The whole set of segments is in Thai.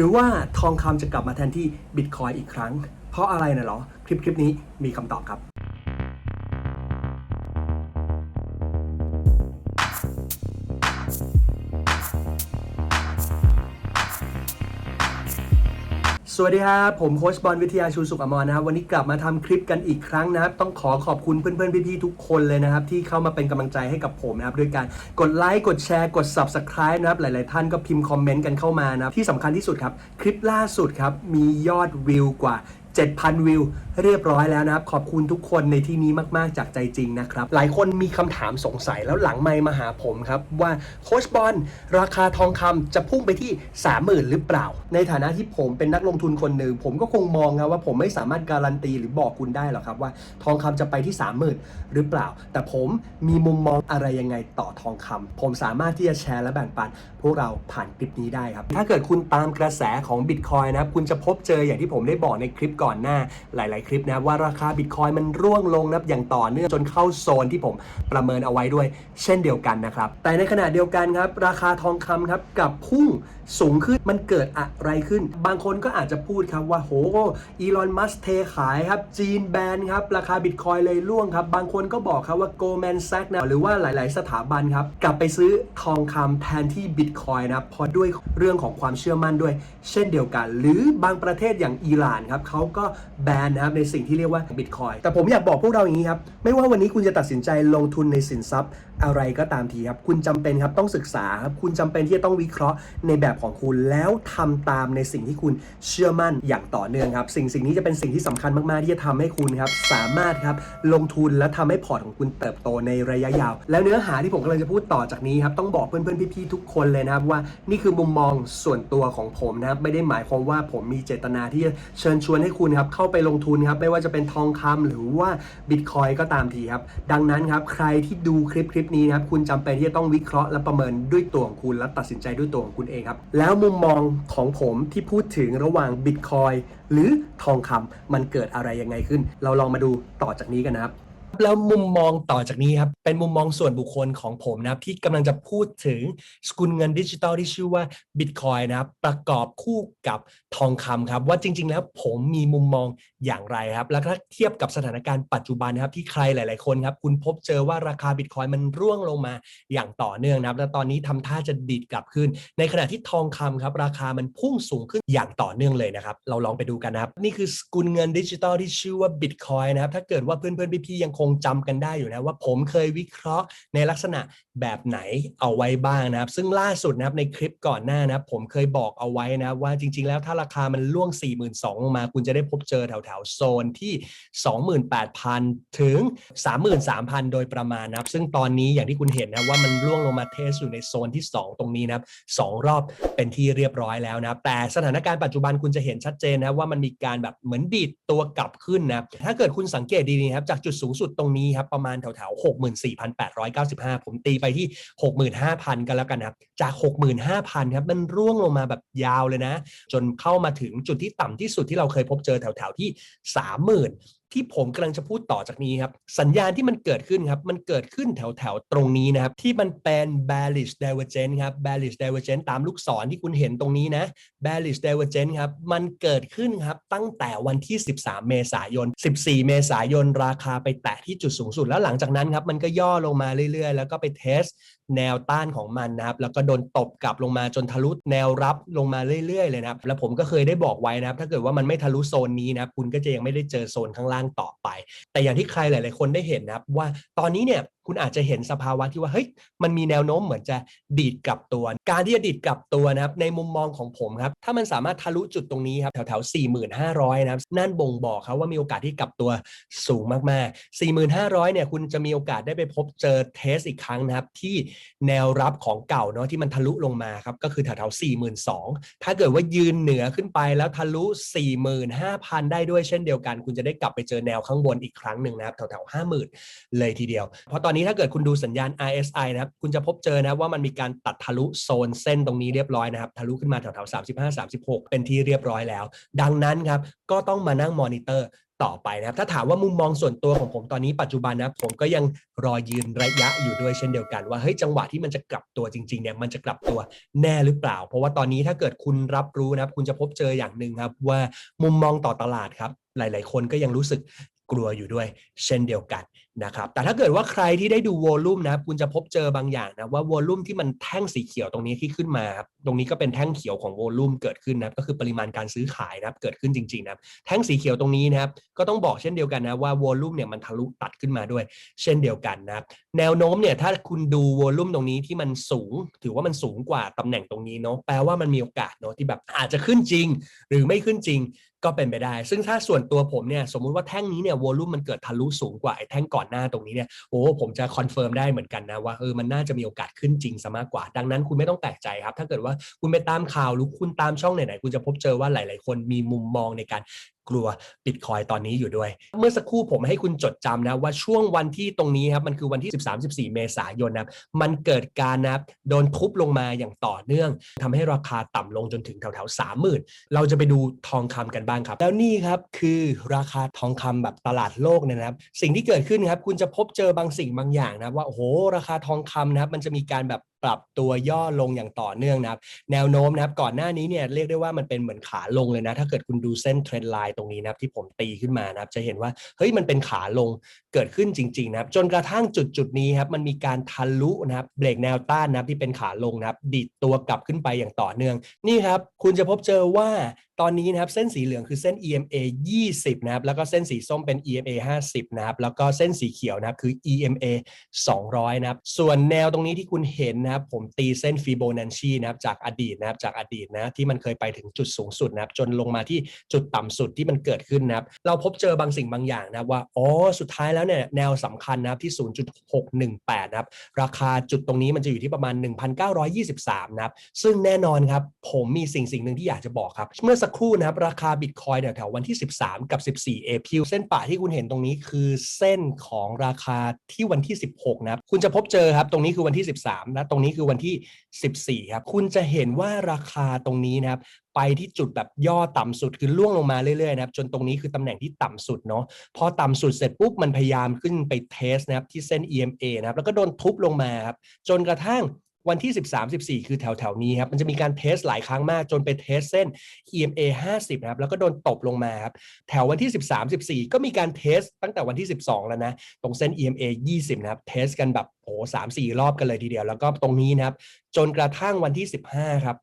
หรือว่าทองคำจะกลับมาแทนที่บิตคอยอีกครั้ง เพราะอะไรนะเหรอ คลิปคลิปนี้มีคำตอบครับ สวัสดีครับผมโค้ชบอลวิทยาชูสุขอมรนะครับวันนี้กลับมาทำคลิปกันอีกครั้งนะครับ ต้องขอขอบคุณเพื่อนๆพี่ๆทุกคนเลยนะครับ ที่เข้ามาเป็นกำลังใจให้กับผมนะครับด้วยการกดไลค์กดแชร์กด Subscribe นะครับหลายๆท่านก็พิมพ์คอมเมนต์กันเข้ามานะครับที่สำคัญที่สุดครับ คลิปล่าสุดครับ มียอดวิวกว่า 7,000 วิว เรียบร้อยแล้วนะครับ ขอบคุณทุกคนในที่นี้มากๆ จากใจจริงนะครับ หลายคนมีคำถามสงสัยแล้วหลังไมมาหาผมครับ ว่าโคชบอลราคาทองคำจะพุ่งไปที่ 30,000 หรือเปล่า ในฐานะที่ผมเป็นนักลงทุนคนหนึ่งผมก็คงมองครับว่าผมไม่สามารถการันตีหรือบอกคุณได้หรอกครับว่าทองคำจะไปที่ 30,000 หรือเปล่า แต่ผมมีมุมมองอะไรยังไงต่อทองคำผมสามารถที่จะแชร์และแบ่งปัน พวกเราผ่านคลิปนี้ได้ครับถ้าเกิดคุณตามกระแสของบิตคอยนะครับคุณจะพบเจออย่างที่ผมได้บอกในคลิปก่อนหน้าหลาย ๆ คลิปนะว่าราคาบิตคอยมันร่วงลงนะครับอย่างต่อเนื่องจนเข้าโซนที่ผมประเมินเอาไว้ด้วย เช่นเดียวกันนะครับ แต่ในขณะเดียวกันครับ ราคาทองคำครับกับพุ่งสูงขึ้นมันเกิดอะไรขึ้น บางคนก็อาจจะพูดครับว่าโหอีลอนมัสเทขายครับ จีนแบนครับ ราคาบิตคอยเลยร่วงครับ บางคนก็บอกครับว่าโกลแมนแซกนะหรือว่าหลาย ๆ สถาบันครับ กลับไปซื้อทองคำแทนที่บิตคอยนะครับเพราะด้วยเรื่องของความเชื่อมั่นด้วย เช่นเดียวกัน หรือบางประเทศอย่างอิหร่านครับเขาก็แบนนะครับในสิ่งที่เรียกว่าบิตคอยแต่ผมอยากบอกพวกเราอย่างนี้ครับ ไม่ว่าวันนี้คุณจะตัดสินใจลงทุนในสินทรัพย์อะไรก็ตามทีครับ คุณจำเป็นครับต้องศึกษาครับ คุณจำเป็นที่จะต้องวิเคราะห์ในแบบของคุณแล้วทำตามในสิ่งที่คุณเชื่อมั่นอย่างต่อเนื่องครับ สิ่งสิ่งนี้จะเป็นสิ่งที่สำคัญมาก ๆ ที่จะทำให้คุณครับสามารถครับลงทุนและทำให้พอร์ตของคุณเติบโตในระยะยาว แล้วเนื้อหาที่ผมกำลังจะพูดต่อจากนี้ครับต้องบอกเพื่อน ๆ พี่ ๆ ทุกคนเลยนะครับว่านี่คือมุมมองส่วนตัวของผมนะครับไม่ได้หมายความว่าผมมีเจตนาที่จะเชิญชวนให้คุณครับเข้าไปลงทุนครับไม่ว่าจะเป็นทองคำหรือว่าบิตคอยก็ตามทีครับดังนั้นครับใครที่ดูคลิปคลิปนี้นะครับคุณจำเป็นที่จะต้องวิเคราะห์และประเมินด้วยตัวของคุณ และตัดสินใจด้วยตัวของคุณเองครับแล้วมุมมองของผมที่พูดถึงระหว่างบิตคอยหรือทองคำมันเกิดอะไรยังไงขึ้น เราลองมาดูต่อจากนี้กันนะครับ แล้วมุมมองต่อจากนี้ครับ เป็นมุมมองส่วนบุคคลของผมนะครับ ที่กำลังจะพูดถึงสกุลเงินดิจิตอลที่ชื่อว่า Bitcoin นะครับ ประกอบคู่กับทองคำครับ ว่าจริง ๆ แล้วผมมีมุมมองอย่างไรครับ แล้วถ้าเทียบกับสถานการณ์ปัจจุบันนะครับที่ใครหลาย ๆ คนครับ คุณพบเจอว่าราคา Bitcoin มันร่วงลงมาอย่างต่อเนื่องนะครับ และตอนนี้ทำท่าจะดีดกลับขึ้น ในขณะที่ทองคำครับราคามันพุ่งสูงขึ้นอย่างต่อเนื่องเลยนะครับ เราลองไปดูกันนะครับ นี่คือสกุลเงินดิจิตอลที่ชื่อว่า Bitcoin นะครับ ถ้าเกิดว่าเพื่อนๆพี่ๆยังคงจำกันได้อยู่นะว่าผมเคยวิเคราะห์ในลักษณะแบบไหนเอาไว้บ้างนะครับ ซึ่งล่าสุดนะครับในคลิปก่อนหน้านะผมเคยบอกเอาไว้นะว่าจริง ๆ แล้วถ้าราคามันล่วง 42,000ลงมา คุณจะได้พบเจอแถวๆโซนที่ 28,000 ถึง 33,000 โดยประมาณนะครับ ซึ่งตอนนี้อย่างที่คุณเห็นนะว่ามันร่วงลงมาเทสอยู่ในโซนที่ 2 ตรงนี้นะครับสองรอบเป็นที่เรียบร้อยแล้วนะครับแต่สถานการณ์ปัจจุบันคุณจะเห็นชัดเจนนะว่ามันมีการแบบเหมือนดีดตัวกลับขึ้นนะถ้าเกิดคุณสังเกตดีๆครับจากจุดสูงสุดตรงนี้ครับ ประมาณแถวๆ64,895ผมตีไปที่65,000กันแล้วกันครับ จาก65,000ครับ มันร่วงลงมาแบบยาวเลยนะ จนเข้ามาถึงจุดที่ต่ำที่สุดที่เราเคยพบเจอแถวๆที่30,000 ที่ผมกำลังจะพูดต่อจากนี้ครับ สัญญาณที่มันเกิดขึ้นครับ มันเกิดขึ้นแถวๆตรงนี้นะครับ ที่มันเป็น bearish divergence ครับ bearish divergence ตามลูกศรที่คุณเห็นตรงนี้นะ bearish divergence ครับ มันเกิดขึ้นครับ ตั้งแต่วันที่ 13 เมษายน 14 เมษายน ราคาไปแตะที่จุดสูงสุด แล้วหลังจากนั้นครับ มันก็ย่อลงมาเรื่อยๆ แล้วก็ไปเทสแนวต้านของมันนะครับ แล้วก็โดนตบกลับลงมาจนทะลุแนวรับลงมาเรื่อยๆ เลยนะครับ แล้วผมก็เคยได้บอกไว้นะครับ ถ้าเกิดว่ามันไม่ทะลุโซนนี้นะครับ คุณก็จะยังไม่ได้เจอโซนข้างล่างต่อไป แต่อย่างที่ใครหลาย ๆ คนได้เห็นนะครับว่าตอนนี้เนี่ย คุณอาจจะเห็นสภาวะที่ว่าเฮ้ยมันมีแนวโน้มเหมือนจะดีดกลับตัว การที่จะดีดกลับตัวนะครับในมุมมองของผมครับถ้ามันสามารถทะลุจุดตรงนี้ครับแถวๆ4,500นะครับนั่นบ่งบอกครับว่ามีโอกาสที่กลับตัวสูงมากๆ 4,500เนี่ยคุณจะมีโอกาสได้ไปพบเจอเทสอีกครั้งนะครับที่แนวรับของเก่าเนาะที่มันทะลุลงมาครับก็คือแถวๆ42,000ถ้าเกิดว่ายืนเหนือขึ้นไปแล้วทะลุ 45,000 ได้ด้วยเช่นเดียวกัน คุณจะได้กลับไปเจอแนวข้างบนอีกครั้งหนึ่งนะครับแถวๆ50,000 เลยทีเดียว เพราะตอนนี้ถ้าเกิดคุณดูสัญญาณ RSI นะครับ คุณจะพบเจอนะว่ามันมีการตัดทะลุโซนเส้นตรงนี้เรียบร้อยนะครับ ทะลุขึ้นมาแถวๆ35 36 เป็นที่เรียบร้อยแล้ว ดังนั้นครับ ก็ต้องมานั่งมอนิเตอร์ต่อไปนะครับ ถ้าถามว่ามุมมองส่วนตัวของผมตอนนี้ปัจจุบันนะผมก็ยังรอยืนระยะอยู่ด้วยเช่นเดียวกันว่าเฮ้ยจังหวะที่มันจะกลับตัวจริงๆเนี่ยมันจะกลับตัวแน่หรือเปล่า เพราะว่าตอนนี้ถ้าเกิดคุณรับรู้นะครับ คุณจะพบเจออย่างหนึ่งครับ ว่ามุมมองต่อตลาดครับ หลาย ๆ คนก็ยังรู้สึกกลัวอยู่ด้วยเช่นเดียวกัน นะครับแต่ถ้าเกิดว่าใครที่ได้ดูวอลลุ่มนะครับคุณจะพบเจอบางอย่างนะว่าวอลลุ่มที่มันแท่งสีเขียวตรงนี้ที่ขึ้นมาครับตรงนี้ก็เป็นแท่งเขียวของวอลลุ่มเกิดขึ้นนะครับก็คือปริมาณการซื้อขายนะครับเกิดขึ้นจริงๆนะครับแท่งสีเขียวตรงนี้นะครับก็ต้องบอกเช่นเดียวกันนะว่าวอลลุ่มเนี่ยมันทะลุตัดขึ้นมาด้วย เช่นเดียวกันนะครับแนวโน้มเนี่ยถ้าคุณดูวอลลุ่มตรงนี้ที่มันสูง ถือว่ามันสูงกว่าตำแหน่งตรงนี้เนาะแปลว่ามันมีโอกาสเนาะที่แบบอาจจะขึ้นจริง หรือไม่ขึ้นจริงก็เป็นไปได้ ซึ่งถ้าส่วนตัวผมเนี่ยสมมุติว่าแท่งนี้เนี่ยวอลลุ่มมันเกิดทะลุสูงกว่าไอ้แท่งก่อนหน้าตรงนี้เนี่ยโอ้ผมจะคอนเฟิร์มได้เหมือนกันนะว่าเออมันน่าจะมีโอกาสขึ้นจริงซะมากกว่า ดังนั้นคุณไม่ต้องแปลกใจครับ ถ้าเกิดว่าคุณไปตามข่าวหรือคุณตามช่องไหนๆคุณจะพบเจอว่าหลาย ๆ คนมีมุมมองในการ กลัวบิตคอยตอนนี้อยู่ด้วย เมื่อสักครู่ผมให้คุณจดจำนะว่าช่วงวันที่ตรงนี้ครับมันคือวันที่ 13-14 เมษายนนะมันเกิดการนะโดนทุบลงมาอย่างต่อเนื่องทำให้ราคาต่ำลงจนถึงแถวๆ30,000เราจะไปดูทองคำกันบ้างครับ แล้วนี่ครับคือราคาทองคำแบบตลาดโลกเนยนะครับ สิ่งที่เกิดขึ้นครับคุณจะพบเจอบางสิ่งบางอย่างนะว่าโอ้โหราคาทองคำนะครับมันจะมีการแบบปรับตัวย่อลงอย่างต่อเนื่องนะครับ แนวโน้มนะครับก่อนหน้านี้เนี่ยเรียกได้ว่ามันเป็นเหมือนขาลงเลยนะ ถ้าเกิดคุณดูเส้นเทรนไลน์ตรงนี้นะครับที่ผมตีขึ้นมานะครับ จะเห็นว่าเฮ้ยมันเป็นขาลงเกิดขึ้นจริงๆนะครับ จนกระทั่งจุดจุดนี้ครับมันมีการทะลุนะครับเบรกแนวต้านนะครับที่เป็นขาลงนะครับดีดตัวกลับขึ้นไปอย่างต่อเนื่อง นี่ครับ คุณจะพบเจอว่า ตอนนี้นะครับเส้นสีเหลืองคือเส้น EMA 20 นะครับ แล้วก็เส้นสีส้มเป็น EMA 50 นะครับ แล้วก็เส้นสีเขียวนะครับคือ EMA 200 นะครับ ส่วนแนวตรงนี้ที่คุณเห็นนะครับ ผมตีเส้นฟิโบนัชชีนะครับจากอดีตนะครับจากอดีตนะที่มันเคยไปถึงจุดสูงสุดนะครับ จนลงมาที่จุดต่ำสุดที่มันเกิดขึ้นนะครับ เราพบเจอบางสิ่งบางอย่างนะครับว่าอ๋อสุดท้ายแล้วเนี่ยแนวสำคัญนะครับที่ 0.618 นะครับ ราคาจุดตรงนี้มันจะอยู่ที่ประมาณ 1,923 นะครับ ซึ่งแน่นอนครับผมมีสิ่งสิ่งหนึ่งที่อยากจะบอกครับเมื่อสักครู่นะครับ ราคาบิตคอยแถวๆวันที่ 13 กับ 14 เอพิลเส้นป่าที่คุณเห็นตรงนี้คือเส้นของราคาที่วันที่ 16 นะครับ คุณจะพบเจอครับ ตรงนี้คือวันที่ 13 และตรงนี้คือวันที่ 14 ครับ คุณจะเห็นว่าราคาตรงนี้นะครับไปที่จุดแบบย่อต่ำสุดคือล่วงลงมาเรื่อยๆนะครับจนตรงนี้คือตำแหน่งที่ต่ำสุดเนาะพอต่ำสุดเสร็จปุ๊บมันพยายามขึ้นไปเทสนะครับที่เส้น EMA นะครับแล้วก็โดนทุบลงมาครับจนกระทั่ง วันที่ 13 14 คือแถวแถวๆนี้ครับมันจะมีการเทสหลายครั้งมากจนไปเทสเส้น EMA 50นะครับแล้วก็โดนตบลงมาครับแถววันที่ 13 14 ก็มีการเทสตั้งแต่วันที่ 12 แล้วนะ ตรงเส้น EMA 20นะครับเทสกันแบบโอ้สามสี่รอบกันเลยทีเดียว แล้วก็ตรงนี้นะครับจนกระทั่งวันที่ 15 ครับ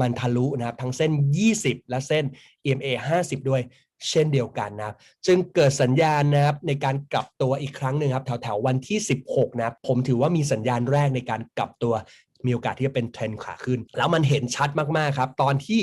มันทะลุนะครับทั้งเส้น 20 และเส้น EMA 50 ด้วยเช่นเดียวกันนะครับจึงเกิดสัญญาณนะครับในการกลับตัวอีกครั้งหนึ่งครับแถวแถวๆวันที่ 16นะครับผมถือว่ามีสัญญาณแรกในการกลับตัว มีโอกาสที่จะเป็นเทรนด์ขาขึ้น แล้วมันเห็นชัดมากๆครับ ตอนที่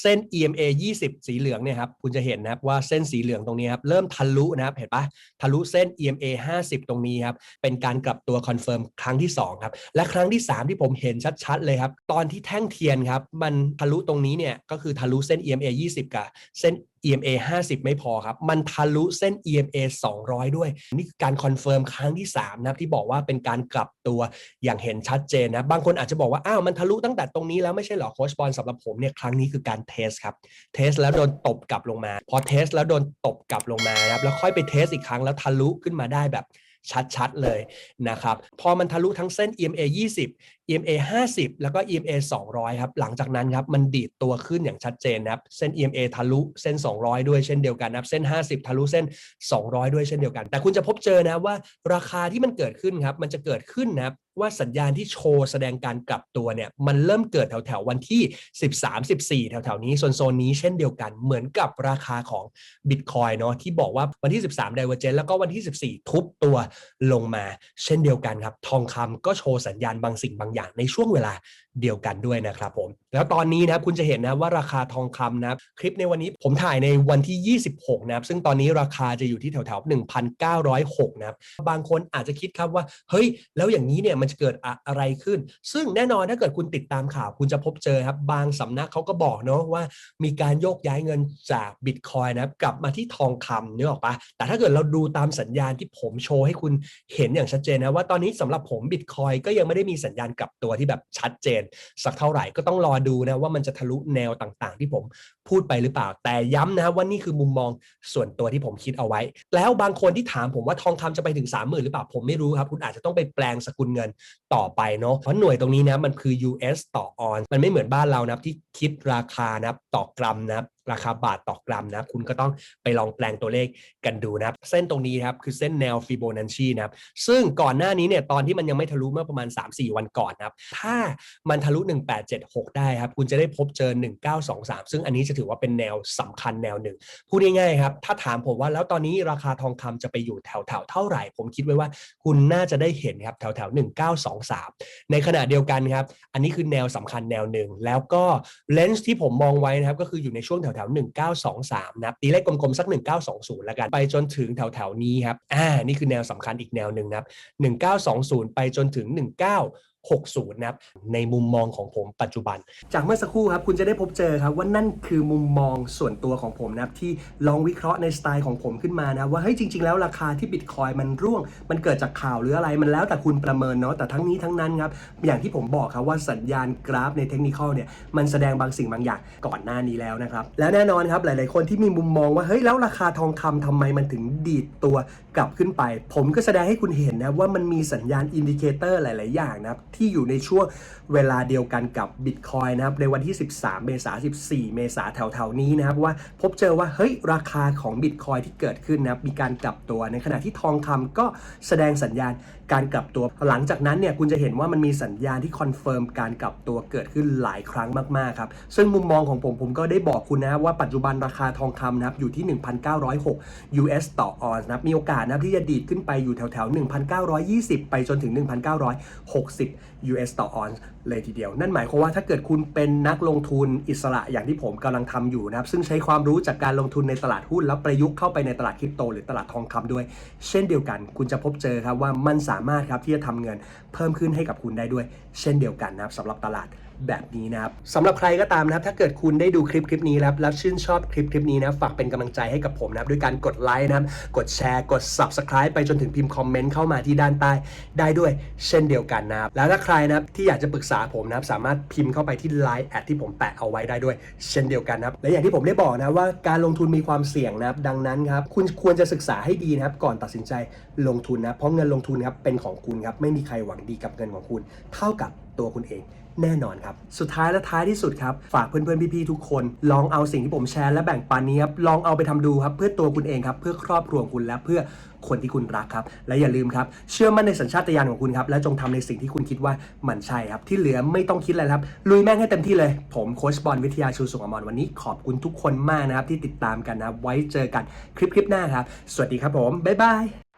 เส้น EMA 20 สีเหลืองเนี่ยครับคุณจะเห็นนะครับว่าเส้นสีเหลืองตรงนี้ครับเริ่มทะลุนะครับเห็นปะทะลุเส้น EMA 50 ตรงนี้ครับเป็นการกลับตัวคอนเฟิร์มครั้งที่2ครับและครั้งที่ 3 ที่ผมเห็นชัดๆเลยครับตอนที่แท่งเทียนครับมันทะลุตรงนี้เนี่ยก็คือทะลุเส้น EMA 20 กับเส้น EMA 50 ไม่พอครับ มันทะลุเส้น EMA 200 ด้วย นี่คือการคอนเฟิร์มครั้งที่ 3 นะครับ ที่บอกว่าเป็นการกลับตัวอย่างเห็นชัดเจนนะ บางคนอาจจะบอกว่า อ้าว มันทะลุตั้งแต่ตรงนี้แล้วไม่ใช่เหรอ โค้ชบอลสำหรับผมเนี่ย ครั้งนี้คือการเทสครับ เทสแล้วโดนตบกลับลงมา พอเทสแล้วโดนตบกลับลงมานะครับ แล้วค่อยไปเทสอีกครั้งแล้วทะลุขึ้นมาได้แบบ ชัดๆเลยนะครับ พอมันทะลุทั้งเส้น EMA 20 EMA 50 แล้วก็ EMA 200 ครับ หลังจากนั้นครับ มันดีดตัวขึ้นอย่างชัดเจนนะครับ เส้น EMA ทะลุเส้น 200 ด้วยเช่นเดียวกันนะครับ เส้น 50 ทะลุเส้น 200 ด้วยเช่นเดียวกัน แต่คุณจะพบเจอนะว่าราคาที่มันเกิดขึ้นครับ มันจะเกิดขึ้นนะครับ ว่าสัญญาณที่โชว์แสดงการกลับตัวเนี่ยมันเริ่มเกิดแถวแถวๆวันที่ 13 14 แถวแถวๆนี้โซนโซนนี้เช่นเดียวกันเหมือนกับราคาของบิตคอยเนาะที่บอกว่าวันที่ 13 Divergence แล้วก็วันที่ 14 ทุบตัวลงมา เช่นเดียวกันครับ ทองคำก็โชว์สัญญาณบางสิ่งบางอย่างในช่วงเวลาเดียวกันด้วยนะครับผม แล้วตอนนี้นะครับคุณจะเห็นนะว่าราคาทองคำนะครับคลิปในวันนี้ผมถ่ายในวันที่ 26 นะครับ ซึ่งตอนนี้ราคาจะอยู่ที่แถวๆ 1,906 นะครับ บางคนอาจจะคิดครับว่า เฮ้ย แล้วอย่างนี้เนี่ยมันจะเกิดอะอะไรขึ้น ซึ่งแน่นอนถ้าเกิดคุณติดตามข่าว คุณจะพบเจอครับ บางสำนักเขาก็บอกเนาะว่ามีการโยกย้ายเงินจากบิตคอยนะครับกลับมาที่ทองคำเนึกออกปะแต่ถ้าเกิดเราดูตามสัญญาณที่ผมโชว์ให้คุณเห็นอย่างชัดเจนนะว่าตอนนี้สำหรับผมบิตคอยก็ยังไม่ได้มีสัญญาณกลับตัวที่แบบชัดเจนสักเท่าไหร่ก็ต้องรอดูนะว่ามันจะทะลุแนวต่างๆ ที่ผมพูดไปหรือเปล่า แต่ย้ำนะว่านี่คือมุมมองส่วนตัวที่ผมคิดเอาไว้ แล้วบางคนที่ถามผมว่าทองคำจะไปถึง 3 0,000 หรือเปล่าผมไม่รู้ครับ คุณอาจจะต้องไปแปลงสกุลเงินต่อไปเนาะเพราะหน่วยตรงนี้นะมันคือ US ต่อออน มันไม่เหมือนบ้านเรานับที่คิดราคานับต่อกรัมนะค ราคาบาทต่อกรัมนะครับคุณก็ต้องไปลองแปลงตัวเลขกันดูนะครับ เส้นตรงนี้ครับคือเส้นแนวฟิโบนัชชีนะครับซึ่งก่อนหน้านี้เนี่ยตอนที่มันยังไม่ทะลุเมื่อประมาณ 3-4 วันก่อนนะครับถ้ามันทะลุ 1876 ได้ครับคุณจะได้พบเจอ 1923 ซึ่งอันนี้จะถือว่าเป็นแนวสำคัญแนวหนึ่งพูดง่ายๆครับถ้าถามผมว่าแล้วตอนนี้ราคาทองคำจะไปอยู่แถวๆเท่าไหร่ ผมคิดไว้ว่าคุณน่าจะได้เห็นครับแถวๆ1923 ในขณะเดียวกันครับอันนี้คือแนวสำคัญแนวหนึ่งแล้วก็เลนส์ที่ผมมองไว้นะครับก็คืออยู่ในช่วงแถวๆ1923นะครับตีเลขกลมๆสัก 1920 แล้วกัน ไปจนถึงแถวๆนี้ครับอ่านี่คือแนวสำคัญอีกแนวหนึ่งนะครับ1920 ไปจนถึง 19 60 นะครับ ในมุมมองของผมปัจจุบัน จากเมื่อสักครู่ครับ คุณจะได้พบเจอครับว่านั่นคือมุมมองส่วนตัวของผมนะครับ ที่ลองวิเคราะห์ในสไตล์ของผมขึ้นมานะว่าเฮ้ยจริง ๆ แล้วราคาที่บิตคอยมันร่วง มันเกิดจากข่าวหรืออะไรมันแล้วแต่คุณประเมินเนาะแต่ทั้งนี้ทั้งนั้นครับ อย่างที่ผมบอกครับว่าสัญญาณกราฟในเทคนิคอลเนี่ยมันแสดงบางสิ่งบางอย่างก่อนหน้านี้แล้วนะครับและแน่นอนครับหลาย ๆ คนที่มีมุมมองว่าเฮ้ยแล้วราคาทองคำทำไมมันถึงดีดตัวกลับขึ้นไป ผมก็แสดงให้คุณเห็นนะว่ามันมีสัญญาณอินดิเคเตอร์หลาย ๆ อย่างนะครับที่อยู่ในช่วงเวลาเดียวกันกับ Bitcoin นะครับในวันที่ 13 เมษายน 14 เมษายนแถวๆนี้นะครับว่าพบเจอว่าเฮ้ยราคาของ Bitcoin ที่เกิดขึ้นนะครับมีการกลับตัวในขณะที่ทองคำก็แสดงสัญญาณการกลับตัว หลังจากนั้นเนี่ยคุณจะเห็นว่ามันมีสัญญาณที่คอนเฟิร์มการกลับตัวเกิดขึ้นหลายครั้งมากๆครับซึ่งมุมมองของผมผมก็ได้บอกคุณนะว่าปัจจุบันราคาทองคำนะครับอยู่ที่ 1,906 US ต่อออนซ์นะครับมีโอกาสนะครับที่จะดีดขึ้นไปอยู่แถวๆ 1,920 ไปจนถึง 1,960 US ต่อออนซ์เลยทีเดียว นั่นหมายความว่าถ้าเกิดคุณเป็นนักลงทุนอิสระอย่างที่ผมกำลังทำอยู่นะครับ ซึ่งใช้ความรู้จากการลงทุนในตลาดหุ้น แล้วประยุกต์เข้าไปในตลาดคริปโต หรือตลาดทองคำด้วย เช่นเดียวกัน คุณจะพบเจอครับว่ามันสามารถครับที่จะทำเงินเพิ่มขึ้นให้กับคุณได้ด้วย เช่นเดียวกันนะครับสำหรับตลาด แบบนี้นะครับสำหรับใครก็ตามนะครับ ถ้าเกิดคุณได้ดูคลิปคลิปนี้นะครับแล้วชื่นชอบคลิปคลิปนี้นะฝากเป็นกำลังใจให้กับผมนะครับด้วยการกดไลค์นะครับกดแชร์กด subscribe ไปจนถึงพิมพ์คอมเมนต์เข้ามาที่ด้านใต้ได้ด้วยเช่นเดียวกันนะครับแล้วถ้าใครนะครับที่อยากจะปรึกษาผมนะครับสามารถพิมพ์เข้าไปที่ Line แอดที่ผมแปะเอาไว้ได้ด้วย เช่นเดียวกันนะครับและอย่างที่ผมได้บอกนะว่าการลงทุนมีความเสี่ยงนะครับดังนั้นครับคุณควรจะศึกษาให้ดีนะครับก่อนตัดสินใจลงทุนนะเพราะเงินลงทุนครับเป็นของคุณครับไม่มีใครหวังดีกับเงินของคุณ เท่ากับตัวคุณเอง แน่นอนครับ สุดท้ายและท้ายที่สุดครับ ฝากเพื่อนๆพี่ๆทุกคน ลองเอาสิ่งที่ผมแชร์และแบ่งปันนี้ครับลองเอาไปทำดูครับเพื่อตัวคุณเองครับเพื่อครอบครัวคุณและเพื่อคนที่คุณรักครับ และอย่าลืมครับ เชื่อมั่นในสัญชาตญาณของคุณครับ และจงทำในสิ่งที่คุณคิดว่ามันใช่ครับ ที่เหลือไม่ต้องคิดอะไรครับ ลุยแม่งให้เต็มที่เลย ผมโค้ชบอลวิทยาชูสุขอมรวันนี้ขอบคุณทุกคนมากนะครับ ที่ติดตามกันนะครับไว้เจอกันคลิปๆหน้าครับ สวัสดีครับผม บ๊ายบาย